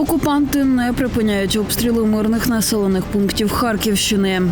Окупанти не припиняють обстріли мирних населених пунктів Харківщини.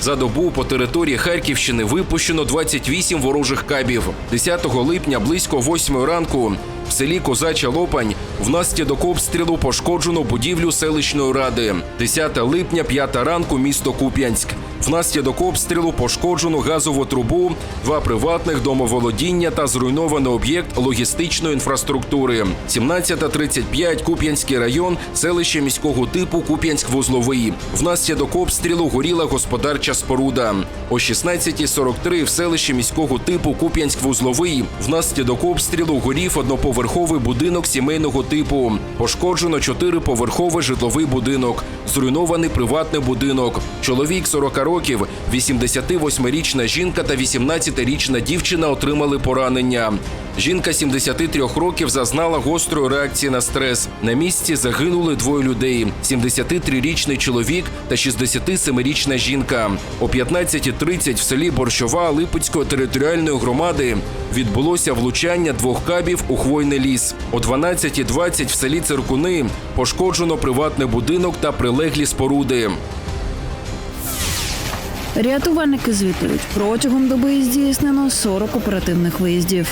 За добу по території Харківщини випущено 28 ворожих кабів. 10 липня близько 8 ранку в селі Козача Лопань внаслідок обстрілу пошкоджено будівлю селищної ради. 10 липня, 5 ранку, місто Куп'янськ. Внаслідок обстрілу пошкоджено газову трубу, два приватних домоволодіння та зруйнований об'єкт логістичної інфраструктури. 17.35 Куп'янський район, селище міського типу Куп'янськ-Вузловий. Внаслідок обстрілу горіла господарча споруда. О 16.43 в селищі міського типу Куп'янськ-Вузловий внаслідок обстрілу горів одноповерховий будинок сімейного типу. Пошкоджено чотириповерховий житловий будинок, зруйнований приватний будинок. Чоловік 40 років, 88-річна жінка та 18-річна дівчина отримали поранення. Жінка 73 років зазнала гострої реакції на стрес. На місці загинули двоє людей: 73-річний чоловік та 67-річна жінка. О 15.30 в селі Борщова Липецької територіальної громади відбулося влучання двох кабів у хвойний ліс. О 12.20 в селі Циркуни пошкоджено приватний будинок та прилеглі споруди. Рятувальники звітують, протягом доби здійснено 40 оперативних виїздів.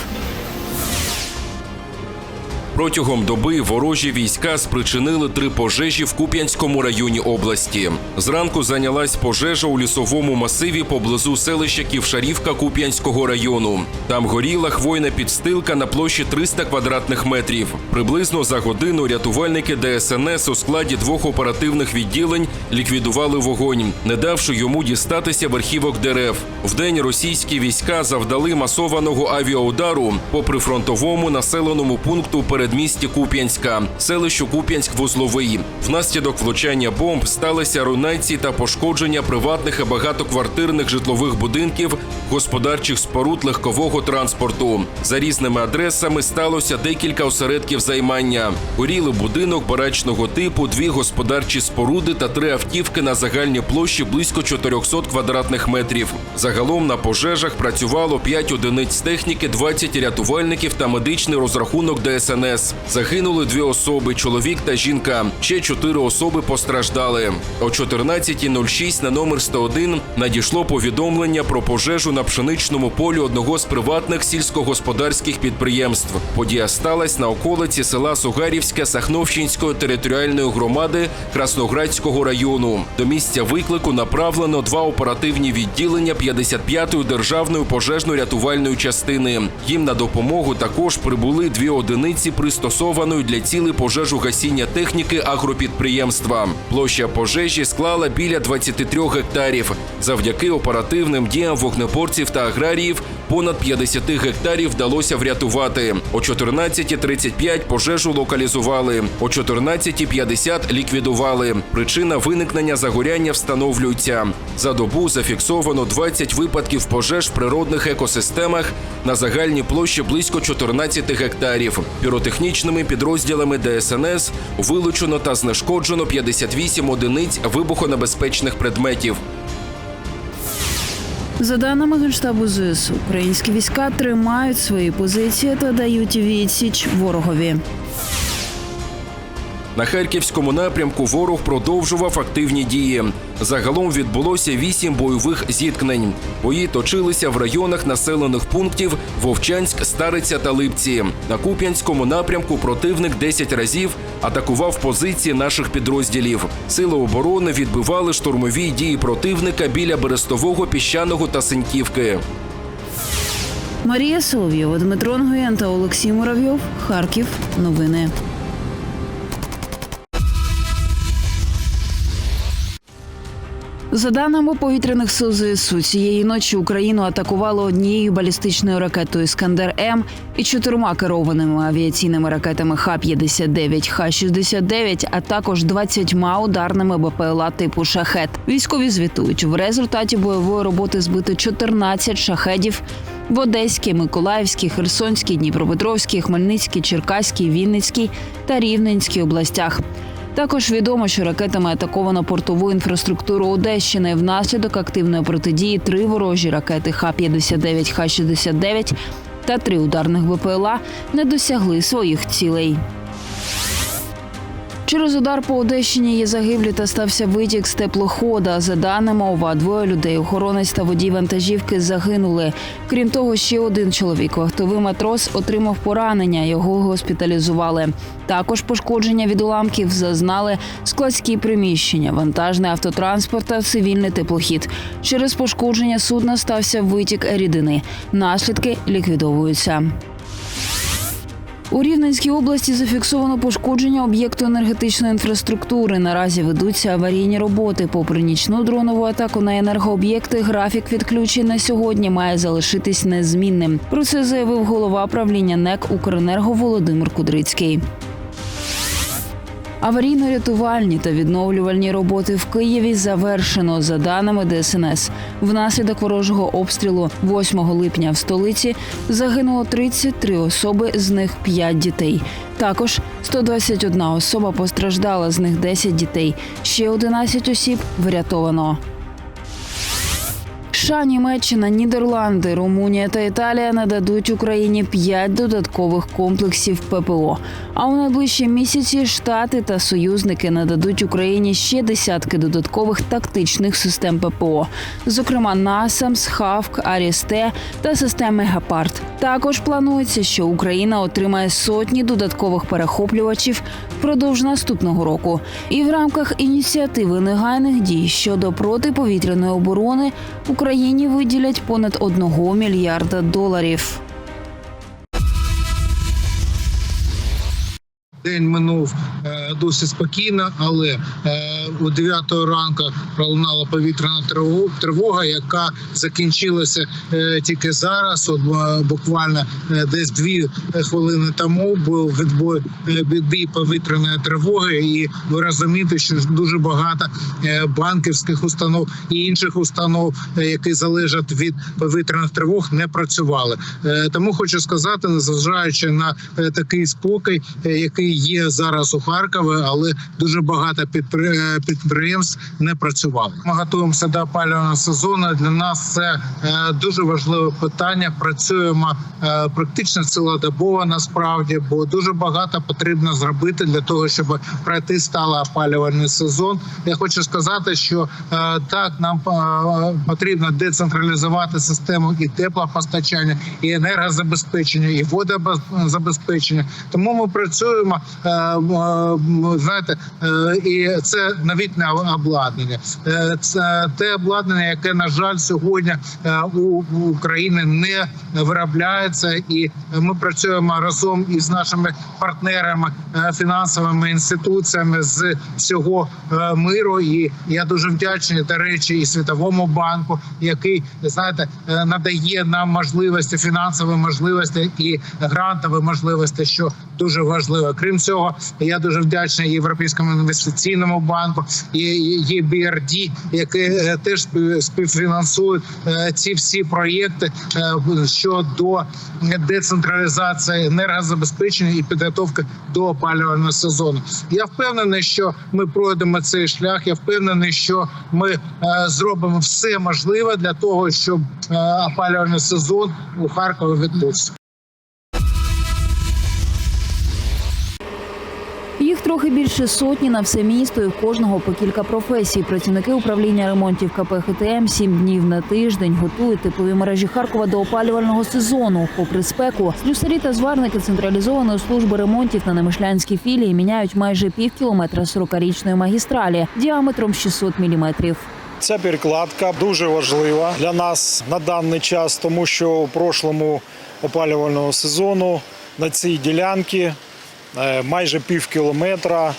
Протягом доби ворожі війська спричинили три пожежі в Куп'янському районі області. Зранку зайнялась пожежа у лісовому масиві поблизу селища Ківшарівка Куп'янського району. Там горіла хвойна підстилка на площі 300 квадратних метрів. Приблизно за годину рятувальники ДСНС у складі двох оперативних відділень ліквідували вогонь, не давши йому дістатися верхівок дерев. Вдень російські війська завдали масованого авіаудару по прифронтовому населеному пункту передмісті Куп'янська, селищу Куп'янськ-Вузловий. Внаслідок влучання бомб сталися руйнації та пошкодження приватних і багатоквартирних житлових будинків, господарчих споруд легкового транспорту. За різними адресами сталося декілька осередків займання. Горіли будинок барачного типу, дві господарчі споруди та три автівки на загальній площі близько 400 квадратних метрів. Загалом на пожежах працювало 5 одиниць техніки, 20 рятувальників та медичний розрахунок ДСНС. Загинули дві особи: чоловік та жінка. Ще чотири особи постраждали. О 14.06 на номер 101 надійшло повідомлення про пожежу на пшеничному полі одного з приватних сільськогосподарських підприємств. Подія сталася на околиці села Сугарівське Сахновщинської територіальної громади Красноградського району. До місця виклику направлено два оперативні відділення 55-ї державної пожежно-рятувальної частини. Їм на допомогу також прибули дві одиниці пристосованої для цілей пожежу гасіння техніки агропідприємства. Площа пожежі склала біля 23 гектарів. Завдяки оперативним діям вогнеборців та аграріїв понад 50 гектарів вдалося врятувати. О 14.35 пожежу локалізували. О 14.50 ліквідували. Причина виникнення загоряння встановлюється. За добу зафіксовано 20 випадків пожеж в природних екосистемах на загальній площі близько 14 гектарів. Піротехнічними підрозділами ДСНС вилучено та знешкоджено 58 одиниць вибухонебезпечних предметів. За даними Генштабу ЗСУ, українські війська тримають свої позиції та дають відсіч ворогові. На харківському напрямку ворог продовжував активні дії. Загалом відбулося вісім бойових зіткнень. Бої точилися в районах населених пунктів Вовчанськ, Стариця та Липці. На Куп'янському напрямку противник 10 разів атакував позиції наших підрозділів. Сили оборони відбивали штурмові дії противника біля Берестового, піщаного та Синьківки. Марія Соловйова, Дмитро Нгоєн та Олексій Муравйов. Харків. Новини. За даними повітряних сил ЗСУ, цієї ночі Україну атакувало однією балістичною ракетою Іскандер М і чотирма керованими авіаційними ракетами Х-59, Х-69, а також 20 ударними БПЛА типу Шахет. Військові звітують в результаті бойової роботи збито 14 шахедів в Одеській, Миколаївській, Херсонській, Дніпропетровській, Хмельницькій, Черкаській, Вінницькій та Рівненській областях. Також відомо, що ракетами атаковано портову інфраструктуру Одещини. Внаслідок активної протидії три ворожі ракети Х-59, Х-69 та три ударних БПЛА не досягли своїх цілей. Через удар по Одещині є загиблі та стався витік з теплохода. За даними ОВА, двоє людей, охоронець та водій вантажівки загинули. Крім того, ще один чоловік, вахтовий матрос, отримав поранення. Його госпіталізували. Також пошкодження від уламків зазнали складські приміщення, вантажний автотранспорт та цивільний теплохід. Через пошкодження судна стався витік рідини. Наслідки ліквідовуються. У Рівненській області зафіксовано пошкодження об'єкту енергетичної інфраструктури. Наразі ведуться аварійні роботи. Попри нічну дронову атаку на енергооб'єкти, графік відключень на сьогодні має залишитись незмінним. Про це заявив голова правління НЕК Укренерго Володимир Кудрицький. Аварійно-рятувальні та відновлювальні роботи в Києві завершено за даними ДСНС. Внаслідок ворожого обстрілу 8 липня в столиці загинуло 33 особи, з них 5 дітей. Також 121 особа постраждала, з них 10 дітей. Ще 11 осіб врятовано. США, Німеччина, Нідерланди, Румунія та Італія нададуть Україні п'ять додаткових комплексів ППО. А у найближчі місяці штати та союзники нададуть Україні ще десятки додаткових тактичних систем ППО, зокрема НАСАМС, ХАВК, Арісте та системи Гепард. Також планується, що Україна отримає сотні додаткових перехоплювачів впродовж наступного року. І в рамках ініціативи негайних дій щодо протиповітряної оборони Україні виділять понад 1 мільярда доларів. День минув е, досить спокійно, але е, у 9 ранку пролунала повітряна тривога, яка закінчилася е, тільки зараз. От буквально десь дві хвилини тому був відбой е, повітряної тривоги, і ви розумієте, що дуже багато банківських установ і інших установ, які залежать від повітряних тривог, не працювали. Тому хочу сказати, незважаючи на такий спокій, який є зараз у Харкові, але дуже багато е, підприємств не працювали. Ми готуємося до опалювального сезону. Для нас це е, дуже важливе питання. Працюємо е, практично цілодобово насправді, бо дуже багато потрібно зробити для того, щоб пройти стало опалювальний сезон. Я хочу сказати, що так нам потрібно децентралізувати систему і теплопостачання, і енергозабезпечення, і водозабезпечення. Тому ми працюємо. Знаєте, е, і це новітне обладнання. Е, Це те обладнання, яке на жаль сьогодні е, у України не виробляється, і ми працюємо разом із нашими партнерами, фінансовими інституціями з всього миру. І я дуже вдячний до речі, і світовому банку, який знаєте надає нам можливості, фінансові можливості і грантові можливості, що дуже важливо. Крім цього, я дуже вдячний Європейському інвестиційному банку і ЄБРД, які е, теж спів- співфінансують е, ці всі проєкти е, щодо децентралізації енергозабезпечення і підготовки до опалювального сезону. Я впевнений, що ми пройдемо цей шлях. Я впевнений, що ми е, зробимо все можливе для того, щоб е, опалювальний сезон у Харкові відбувся. Трохи більше сотні на все місто і в кожного по кілька професій. Працівники управління ремонтів КП ХТМ сім днів на тиждень готують теплові мережі Харкова до опалювального сезону. Попри спеку, слюсарі та зварники централізованої служби ремонтів на Немишлянській філії міняють майже пів кілометра 40-річної магістралі діаметром 600 міліметрів. Ця перекладка дуже важлива для нас на даний час, тому що у прошлому опалювального сезону на цій ділянці майже пів кілометра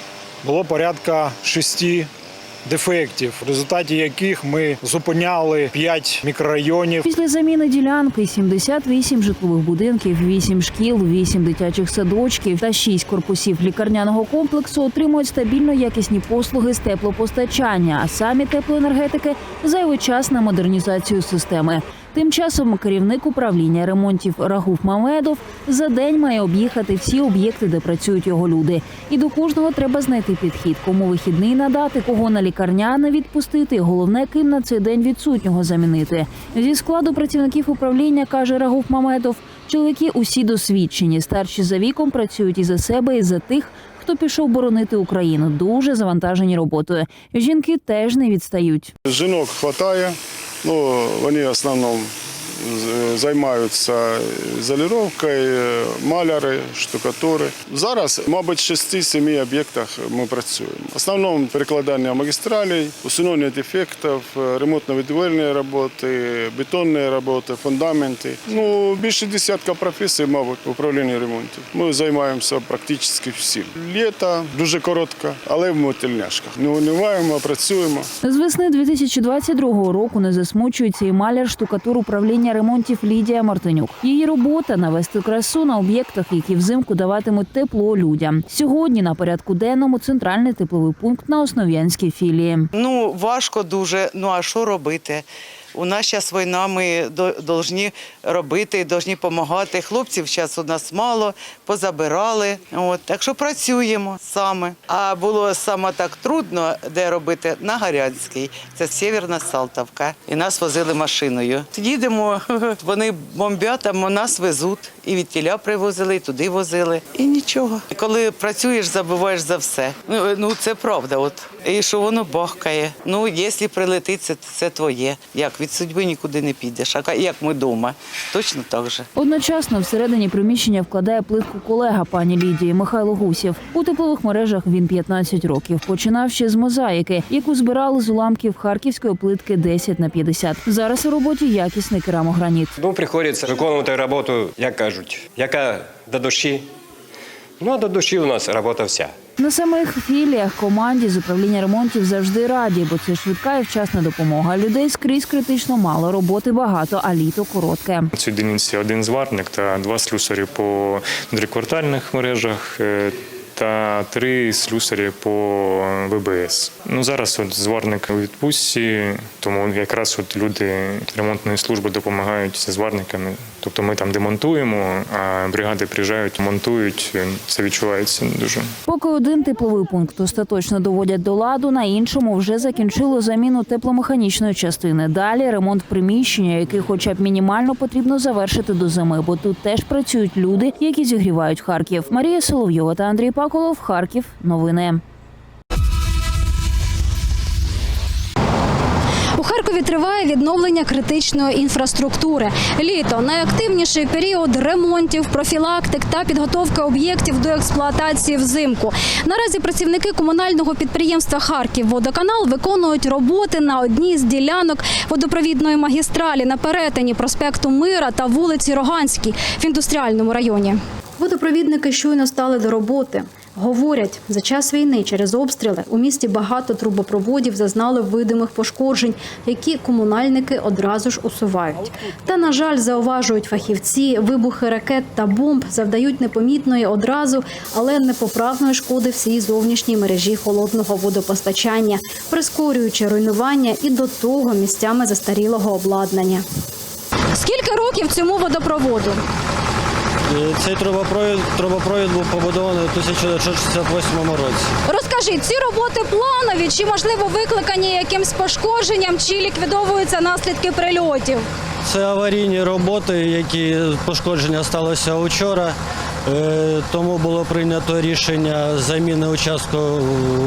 було порядка шести дефектів, в результаті яких ми зупиняли 5 мікрорайонів. Після заміни ділянки 78 житлових будинків, 8 шкіл, 8 дитячих садочків та 6 корпусів лікарняного комплексу отримують стабільно якісні послуги з теплопостачання, а самі теплоенергетики зайвий час на модернізацію системи. Тим часом керівник управління ремонтів Рагуф Мамедов за день має об'їхати всі об'єкти, де працюють його люди. І до кожного треба знайти підхід, кому вихідний надати, кого на лікарняне відпустити. Головне, ким на цей день відсутнього замінити. Зі складу працівників управління каже Рагуф Мамедов, Чоловіки усі досвідчені, старші за віком працюють і за себе, і за тих, хто пішов боронити Україну. Дуже завантажені роботою. Жінки теж не відстають. Жінок вистачає, ну, вони в основному займаються заліровкою, маляри, штукатури. Зараз, мабуть, в 6-7 об'єктах ми працюємо. В основному перекладання магістралей, усунення дефектів, ремонтно-відвольні роботи, бетонні роботи, фундаменти. Ну, більше десятка професій, мабуть, в управлінні ремонтів. Ми займаємося практично всім. Літо дуже коротко, але в мотильняшках. Не униваємо, працюємо. З весни 2022 року не засмучується і маляр штукатур управління ремонтів Лідія Мартинюк. Її робота навести красу на об'єктах, які взимку даватимуть тепло людям. Сьогодні на порядку денному центральний тепловий пункт на основ'янській філії. Ну, важко дуже. Ну а що робити? У нас зараз війна, ми повинні робити, повинні допомагати. Хлопців зараз у нас мало, позабирали. От, так що працюємо саме. А було саме так трудно, де робити на Гарянській. Це Сєвєрна Салтовка. І нас возили машиною. Їдемо, вони бомбять, а нас везуть. І від тіля привозили, і туди возили. І нічого. Коли працюєш, забуваєш за все. Ну, ну це правда. От. І що воно бахкає. Ну, якщо прилетить, це, це твоє. Як від судьби нікуди не підеш. А як ми вдома, точно так же. Одночасно всередині приміщення вкладає плитку колега пані Лідії Михайло Гусєв. У теплових мережах він 15 років. Починав ще з мозаїки, яку збирали з уламків харківської плитки 10 на 50. Зараз у роботі якісний керамограніт. Ну, приходиться виконувати роботу, як кажуть, яка до душі. Ну, а до душі у нас робота вся. На самих філіях команді з управління ремонтів завжди раді, бо це швидка і вчасна допомога. Людей скрізь критично мало, роботи багато, а літо коротке. В цій одиниці один зварник та два слюсарі по дріквартальних мережах е, та три слюсарі по ВБС. Ну зараз от зварник у відпустці, тому якраз от люди ремонтної служби допомагають зі зварниками. Тобто ми там демонтуємо, а бригади приїжджають, монтують. Це відчувається дуже. Поки один тепловий пункт остаточно доводять до ладу, на іншому вже закінчило заміну тепломеханічної частини. Далі ремонт приміщення, який хоча б мінімально потрібно завершити до зими, бо тут теж працюють люди, які зігрівають Харків. Марія Соловйова та Андрій Паколов. Харків. Новини. У Харкові триває відновлення критичної інфраструктури. Літо найактивніший період ремонтів, профілактик та підготовка об'єктів до експлуатації взимку. Наразі працівники комунального підприємства Харківводоканал виконують роботи на одній з ділянок водопровідної магістралі на перетині проспекту Мира та вулиці Роганській в індустріальному районі. Водопровідники щойно стали до роботи. Говорять, за час війни через обстріли у місті багато трубопроводів зазнали видимих пошкоджень, які комунальники одразу ж усувають. Та, на жаль, зауважують фахівці, вибухи ракет та бомб завдають непомітної одразу, але непоправної шкоди всій зовнішній мережі холодного водопостачання, прискорюючи руйнування і до того місцями застарілого обладнання. Скільки років цьому водопроводу? Цей трубопровід, трубопровід був побудований у 1968 році. Розкажіть, ці роботи планові чи можливо викликані якимсь пошкодженням, чи ліквідовуються наслідки прильотів? Це аварійні роботи, які пошкодження сталося вчора. Е, Тому було прийнято рішення заміни участку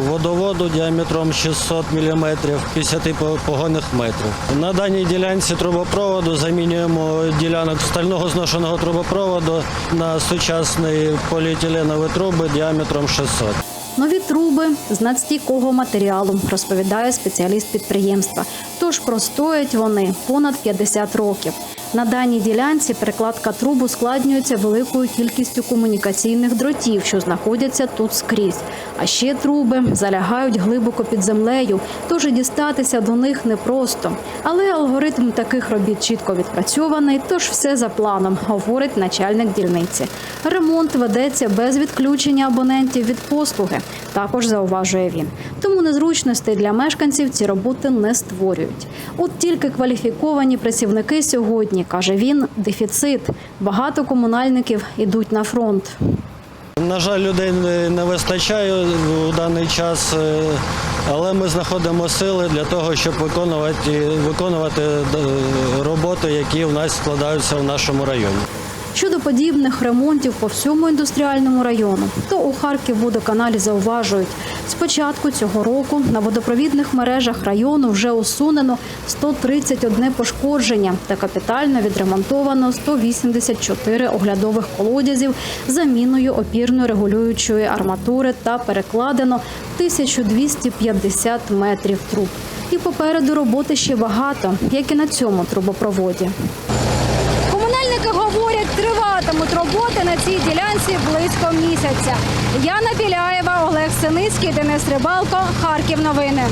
водоводу діаметром 600 мм 50 по- погонних метрів. На даній ділянці трубопроводу замінюємо ділянок стального зношеного трубопроводу на сучасні поліетиленові труби діаметром 600. Нові труби з надстійкого матеріалу, розповідає спеціаліст підприємства. Тож простоять вони понад 50 років. На даній ділянці перекладка труб ускладнюється великою кількістю комунікаційних дротів, що знаходяться тут скрізь. А ще труби залягають глибоко під землею, тож дістатися до них непросто. Але алгоритм таких робіт чітко відпрацьований, тож все за планом, говорить начальник дільниці. Ремонт ведеться без відключення абонентів від послуги. Також зауважує він. Тому незручностей для мешканців ці роботи не створюють. От тільки кваліфіковані працівники сьогодні, каже він, дефіцит. Багато комунальників ідуть на фронт. На жаль, людей не- вистачає у даний час, е, але ми знаходимо сили для того, щоб виконувати, виконувати е, роботи, які в нас складаються в нашому районі. Щодо подібних ремонтів по всьому індустріальному району, то у Харківводоканалі зауважують, з початку цього року на водопровідних мережах району вже усунено 131 пошкодження та капітально відремонтовано 184 оглядових колодязів заміною опірно-регулюючої арматури та перекладено 1250 метрів труб. І попереду роботи ще багато, як і на цьому трубопроводі. Комунальники говорять, триватимуть роботи на цій ділянці близько місяця. Яна Біляєва, Олег Синицький, Денис Рибалко, Харків. Новини.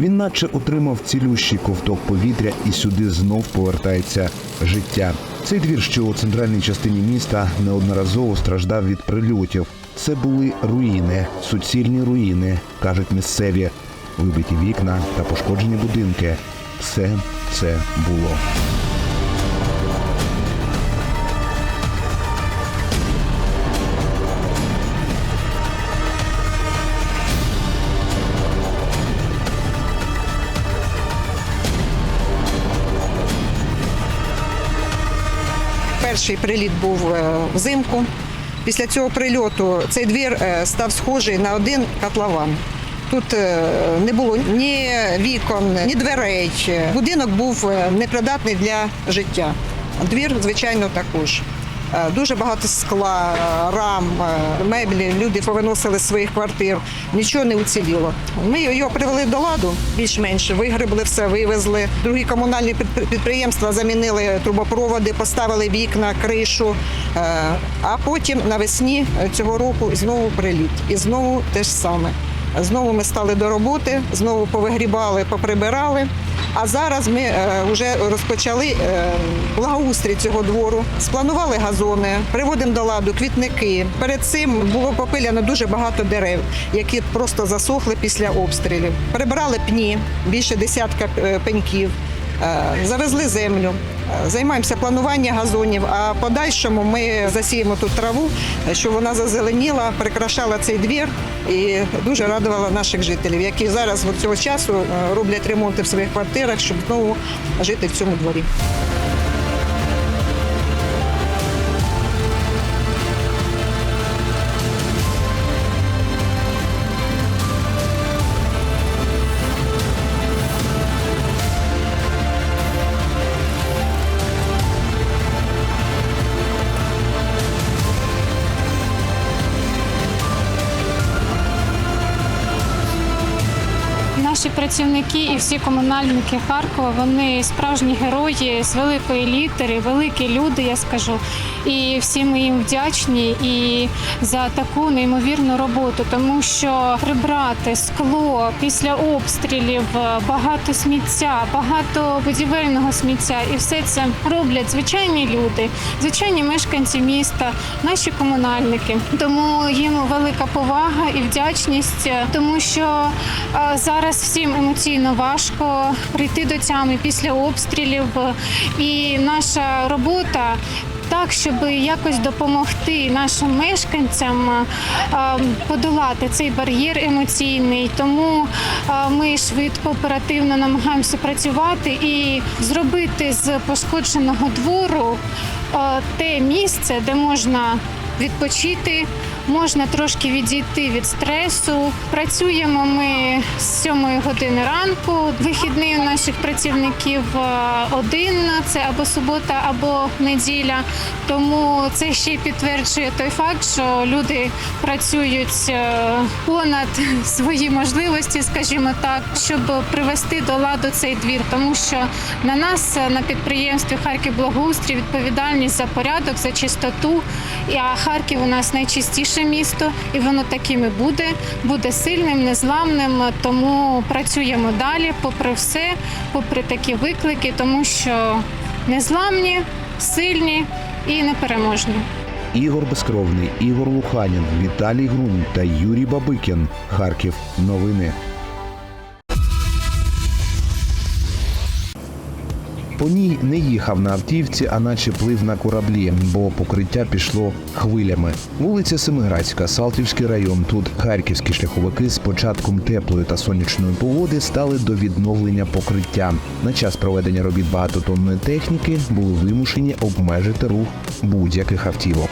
Він наче отримав цілющий ковток повітря і сюди знов повертається життя. Цей двір, що у центральній частині міста, неодноразово страждав від прильотів. Це були руїни, суцільні руїни, кажуть місцеві, вибиті вікна та пошкоджені будинки. Все це було. Перший приліт був е, взимку. Після цього прильоту цей двір е, став схожий на один котлован. Тут е, не було ні вікон, ні дверей. Будинок був е, непридатний для життя. Двір, звичайно, також. Е, Дуже багато скла, рам, меблі. Люди повиносили з своїх квартир. Нічого не уціліло. Ми його привели до ладу більш-менш. Вигребли все, вивезли. Другі комунальні підприємства замінили трубопроводи, поставили вікна, кришу. А потім навесні цього року знову приліт. І знову те ж саме. Знову ми стали до роботи, знову повигрібали, поприбирали. А зараз ми е, вже розпочали е, благоустрій цього двору, спланували газони, приводимо до ладу квітники. Перед цим було попиляно дуже багато дерев, які просто засохли після обстрілів. Прибрали пні, більше десятка е, пеньків. Завезли землю, займаємося плануванням газонів. А подальшому ми засіємо тут траву, щоб вона зазеленіла, прикрашала цей двір і дуже радувала наших жителів, які зараз цього часу е, роблять ремонти в своїх квартирах, щоб знову жити в цьому дворі. Працівники і всі комунальники Харкова вони справжні герої з великої літери, великі люди, я скажу. І всі ми їм вдячні і за таку неймовірну роботу, тому що прибрати скло після обстрілів, багато сміття, багато будівельного сміття, і все це роблять звичайні люди, звичайні мешканці міста, наші комунальники. Тому їм велика повага і вдячність, тому що е, зараз всім емоційно важко прийти до тями після обстрілів, і наша робота. Так, щоб якось допомогти нашим мешканцям е, подолати цей бар'єр емоційний, тому е, ми швидко, оперативно намагаємося працювати і зробити з пошкодженого двору е, те місце, де можна відпочити, можна трошки відійти від стресу. Працюємо ми з 7 години ранку. Вихідний у наших працівників е, один це або субота, або неділя. Тому це ще й підтверджує той факт, що люди працюють е, понад свої можливості, скажімо так, щоб привести до ладу цей двір, тому що на нас на підприємстві Харків Благоустрій відповідальність за порядок, за чистоту. А Харків у нас найчистіше місто, і воно таким і буде, буде сильним, незламним. Тому працюємо далі, попри все, попри такі виклики, тому що незламні, сильні і непереможні. Ігор Безкровний, Ігор Луханін, Віталій Грун та Юрій Бабикін. Харків. Новини. По ній не їхав на автівці, а наче плив на кораблі, бо покриття пішло хвилями. Вулиця Семиградська, Салтівський район. Тут харківські шляховики з початком теплої та сонячної погоди стали до відновлення покриття. На час проведення робіт багатотонної техніки були вимушені обмежити рух будь-яких автівок.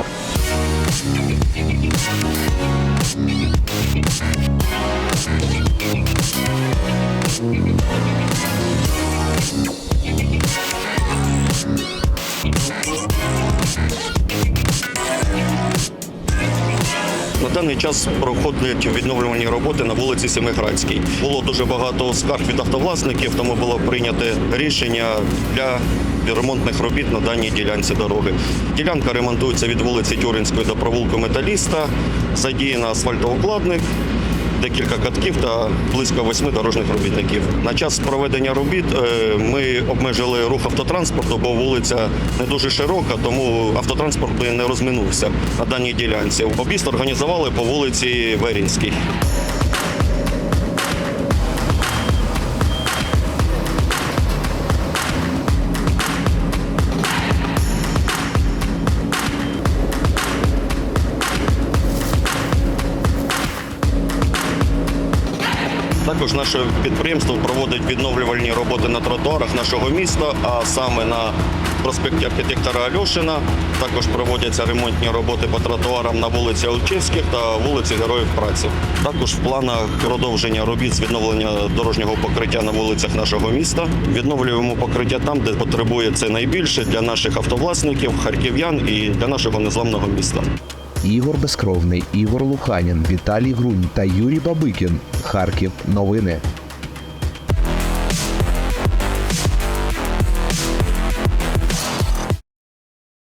Даний час проходять відновлювані роботи на вулиці Семиградській. Було дуже багато скарг від автовласників, тому було прийнято рішення для ремонтних робіт на даній ділянці дороги. Ділянка ремонтується від вулиці Тюринської до провулку Металіста. задіяна асфальтоукладник, декілька катків та близько восьми дорожніх робітників. На час проведення робіт е, ми обмежили рух автотранспорту, бо вулиця не дуже широка, тому автотранспорт не розминувся на даній ділянці. Об'їзд організували по вулиці Верінській. Також наше підприємство проводить відновлювальні роботи на тротуарах нашого міста, а саме на проспекті архітектора Альошина. Також проводяться ремонтні роботи по тротуарам на вулиці Олчевських та вулиці Героїв Праці. Також в планах продовження робіт з відновлення дорожнього покриття на вулицях нашого міста. Відновлюємо покриття там, де потребує це найбільше для наших автовласників, харків'ян і для нашого незламного міста. Ігор Безкровний, Ігор Луханін, Віталій Грунь та Юрій Бабикін. Харків. Новини.